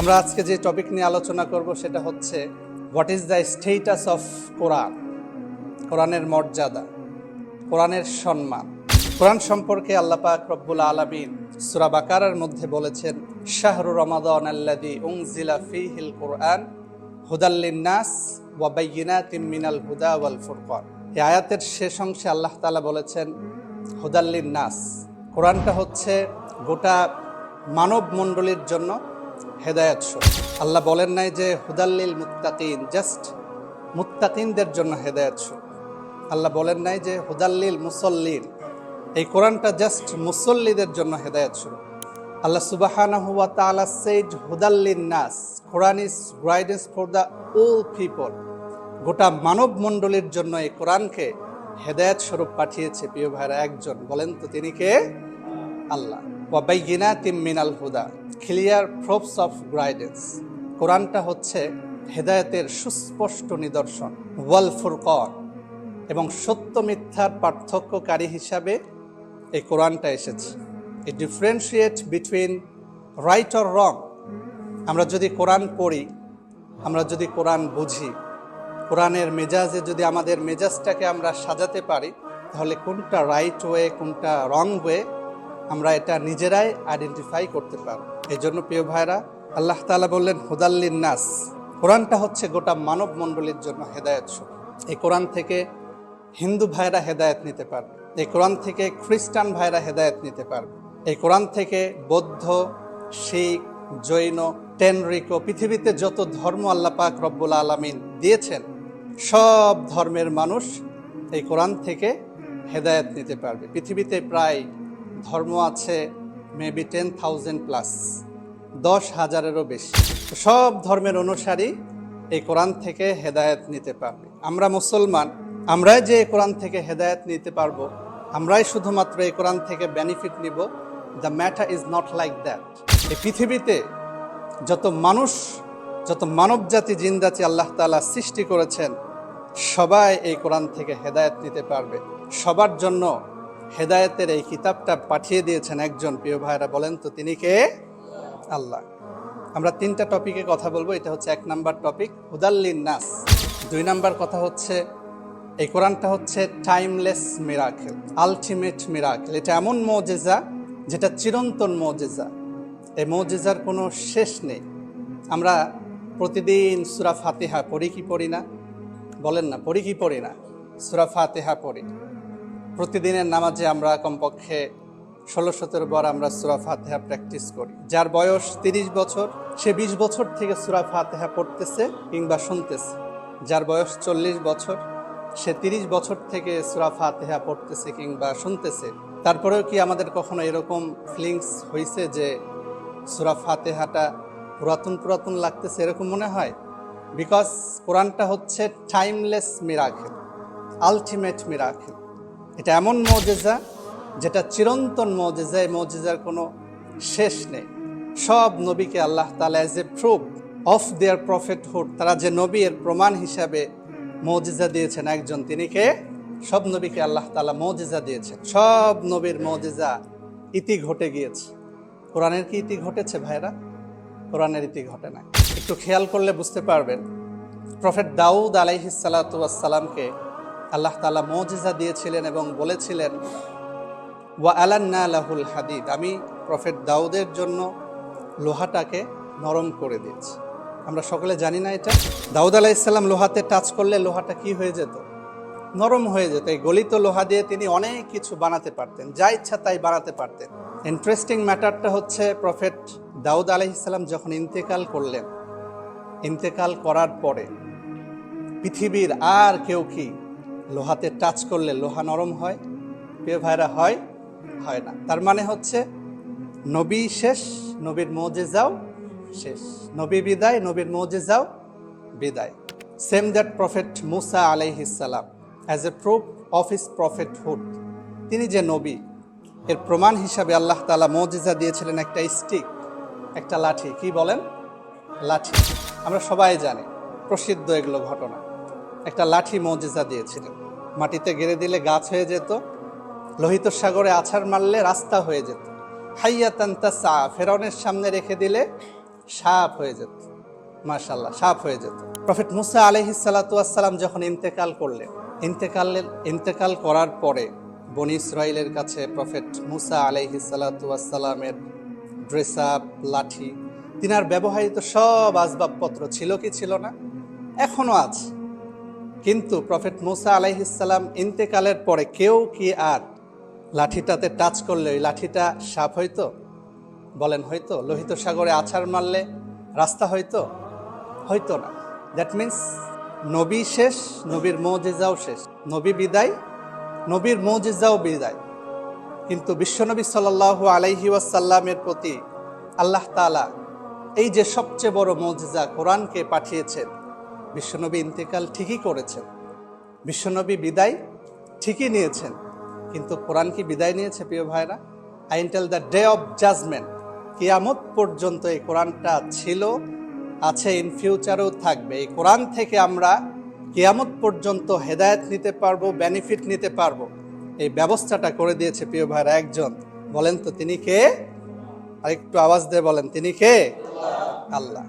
আমরা আজকে যে টপিক নিয়ে আলোচনা করব সেটা হচ্ছে what is the status of Quran কোরআনের মর্যাদা কোরআনের সম্মান। কোরআন সম্পর্কে আল্লাহ পাক রব্বুল আলামিন সূরা বাকারার মধ্যে বলেছেন, শাহরু রমাদান আল্লাযী উনজিলা ফীহিল কোরআন হুদাল্লিন নাস ওয়া বাইয়িনাতিম মিনাল হুদা ওয়াল ফুরকান। এই আয়াতের শেষ অংশে আল্লাহ তাআলা বলেছেন হুদাল্লিন নাস কোরআনটা হচ্ছে গোটা মানব মণ্ডলীর জন্য হেদায়ত আল্লাহ বলেন নাই যে, হুদাল্লিল মুত্তাকিন জাস্ট মুত্তাকিনদের জন্য হেদায়ত আল্লাহ বলেন নাই যে, হুদাল্লিল মুসল্লিন এই কোরআনটা জাস্ট মুসল্লিদের জন্য হেদায়ত আল্লাহ সুবাহানাহু ওয়া তাআলা সেড হুদাল্লিন নাস Quran is guidance for the all people গোটা মানব মণ্ডলীর জন্য এই কোরআনকে হেদায়ত স্বরূপ পাঠিয়েছে প্রিয় ভাইরা একজন। বলেন তো তিনি কে? আল্লাহ। ওয়াবাইগিনাতিম মিনাল হুদা। ক্লিয়ার প্রুফস অফ গাইডেন্স কোরআনটা হচ্ছে হেদায়তের সুস্পষ্ট নিদর্শন, ওয়াল ফুরকন, এবং সত্য মিথ্যার পার্থক্যকারী হিসাবে এই কোরআনটা এসেছে। এই differentiate between right or wrong আমরা যদি কোরআন পড়ি, আমরা যদি কোরআন বুঝি, কোরআনের মেজাজে যদি আমাদের মেজাজটাকে আমরা সাজাতে পারি, তাহলে কোনটা রাইট ওয়ে কোনটা রং ওয়ে আমরা এটা নিজেরাই আইডেন্টিফাই করতে পারব। এই জন্য প্রিয় ভাইরা আল্লাহ তাআলা বললেন হুদাল্লিন নাস কোরআনটা হচ্ছে গোটা মানব মণ্ডলীর জন্য হেদায়ত স্বরূপ। এই কোরআন থেকে হিন্দু ভাইরা হেদায়েত নিতে পারবে। এই কোরআন থেকে খ্রিস্টান ভাইরা হেদায়েত নিতে পারবে। এই কোরআন থেকে বৌদ্ধ, শিখ, জৈন, টেনরিকো, পৃথিবীতে যত ধর্ম আল্লাহ পাক রব্বুল আলমিন দিয়েছেন, সব ধর্মের মানুষ এই কোরআন থেকে হেদায়েত নিতে পারবে। পৃথিবীতে প্রায় ধর্ম আছে মেবি টেন থাউজেন্ড প্লাস দশ হাজারেরও বেশি। সব ধর্মের অনুসারী এই কোরআন থেকে হেদায়েত নিতে পারবে। আমরা মুসলমান, আমরাই যে কোরআন থেকে হেদায়েত নিতে পারব, আমরাই শুধুমাত্র এই কোরআন থেকে বেনিফিট নিব। The matter is not like that এই পৃথিবীতে যত মানুষ, যত মানব জাতি জিনজাতি আল্লাহ তাআলা সৃষ্টি করেছেন, সবাই এই কোরআন থেকে হেদায়েত নিতে পারবে। সবার জন্য হেদায়েতের এই কিতাবটা পাঠিয়ে দিয়েছেন একজন প্রিয় ভাইরা। বলেন তো, তিনি কে? আল্লাহ। আমরা তিনটা টপিকে কথা বলব। এটা হচ্ছে এক নাম্বার টপিক হুদাল্লিন নাস দুই নাম্বার কথা হচ্ছে, এই কোরআনটা হচ্ছে টাইমলেস মিরাকেল আলটিমেট মিরাকেল এটা এমন মজেজা যেটা চিরন্তন মজেজা। এই মজেজার কোনো শেষ নেই। আমরা প্রতিদিন সুরা ফাতেহা পড়ি কি পড়ি না? বলেন না, পড়ি কি পড়ি না? সুরা ফাতেহা পড়ি। প্রতিদিনের নামাজে আমরা কমপক্ষে ষোলো, সতেরো বার আমরা সুরা ফাতেহা প্র্যাকটিস করি। যার বয়স তিরিশ বছর, সে বিশ বছর থেকে সুরা ফাতেহা পড়তেছে কিংবা শুনতেছে। যার বয়স চল্লিশ বছর, সে তিরিশ বছর থেকে সুরা ফাতেহা পড়তেছে কিংবা শুনতেছে। তারপরেও কি আমাদের কখনো এরকম ফিলিংস হয়েছে যে সুরা ফাতেহাটা পুরাতন পুরাতন লাগতেছে এরকম মনে হয়? বিকজ কোরআনটা হচ্ছে টাইমলেস মিরাকেল আলটিমেট মিরাকেল এটা এমন মজেজা যেটা চিরন্তন মজেজা, এই মজেজার কোনো শেষ নেই। সব নবীকে আল্লাহ তালা as a proof of their prophethood তারা যে নবী এর প্রমাণ হিসাবে মজিজা দিয়েছেন একজন, তিনি কে? সব নবীকে আল্লাহ তালা মজেজা দিয়েছেন। সব নবীর মজেজা ইতি ঘটে গিয়েছে। কোরআনের কি ইতি ঘটেছে ভাইরা কোরআনের ইতি ঘটে না একটু খেয়াল করলে বুঝতে পারবেন। প্রফেট দাউদ আলাইহিসালাতামকে আল্লাহ তালা মজিজা দিয়েছিলেন এবং বলেছিলেন, ওয়া আলান্না আলাহুল হাদিদ আমি প্রফেট দাউদের জন্য লোহাটাকে নরম করে দিয়েছি। আমরা সকলে জানি না এটা। দাউদ আলাইসাল্লাম লোহাতে টাচ করলে লোহাটা কি হয়ে যেত? নরম হয়ে যেত। এই গলিত লোহা দিয়ে তিনি অনেক কিছু বানাতে পারতেন, যা ইচ্ছা তাই বানাতে পারতেন। ইন্টারেস্টিং ম্যাটারটা হচ্ছে, প্রফেট দাউদ আলাইসাল্লাম যখন ইন্তেকাল করলেন, ইন্তেকাল করার পরে পৃথিবীর আর কেউ কি লোহাতে টাচ করলে লোহা নরম হয়, প্রিয় ভাইরা, হয় হয় না। তার মানে হচ্ছে, নবী শেষ, নবীর মজে যাও, শেষ। নবী বিদায়, নবীর মজে যাও, বিদায়। Same that prophet Musa আলাইহিসাল্লাম as a proof of his prophethood তিনি যে নবী, এর প্রমাণ হিসাবে আল্লাহ তালা মজিজা দিয়েছিলেন একটা স্টিক একটা লাঠি। কি বলেন? লাঠি। আমরা সবাই জানি, প্রসিদ্ধ এগুলো ঘটনা। একটা লাঠি মজিজা দিয়েছিলেন মাটিতে গেড়ে দিলে গাছ হয়ে যেত, লোহিত সাগরে আছাড় মারলে রাস্তা হয়ে যেত। হাইয়া তান্তা সা ফেরনের সামনে রেখে দিলে সাপ হয়ে যেত। মাশাল্লাহ সাপ হয়ে যেত। প্রফেট মুসা আলহি আলহিসাল্লাতুয়াসাল্লাম যখন ইন্তেকাল করলেন, ইন্তেকালের, ইন্তেকাল করার পরে বনি ইসরায়েলের কাছে প্রফেট মুসা আলহি আলহিসাল্লাতুয়াসাল্লামের ড্রেস আপ, লাঠি, তিনার ব্যবহৃত সব আসবাবপত্র ছিল কি ছিল না? এখনও আছে। কিন্তু প্রফেট মুসা আলাইহিসাল্লাম ইন্তেকালের পরে কেউ কি আর লাঠিটাতে টাচ করলে ওই লাঠিটা সাপ হইতো? বলেন হয়তো লোহিত সাগরে আছাড় মারলে রাস্তা হয়তো হয়তো না। দ্যাট মিন্স নবী শেষ, নবীর মৌজিজাও শেষ। নবী বিদায়, নবীর মৌজিজাও বিদায়। কিন্তু বিশ্বনবী সাল্লাল্লাহু আলাইহি ওয়াসাল্লামের প্রতি আল্লাহ তাআলা এই যে সবচেয়ে বড় মৌজিজা কোরআনকে পাঠিয়েছেন বিশ্বনবী ইন্তেকাল ঠিকই করেছেন। বিশ্বনবী বিদায় ঠিকই নিয়েছেন, কিন্তু কোরআন কি বিদায় নিয়েছে প্রিয় ভাইরা I tell the day of judgement কিয়ামত পর্যন্ত এই কোরআনটা ছিল, আছে ইন ফিউচারেও থাকবে। এই কোরআন থেকে আমরা কিয়ামত পর্যন্ত হেদায়েত নিতে পারব বেনিফিট নিতে পারব। এই ব্যবস্থাটা করে দিয়েছে প্রিয় ভাইরা একজন। বলেন তো, তিনি কে? আরেকটু আওয়াজ দিয়ে বলেন, তিনি কে? আল্লাহ।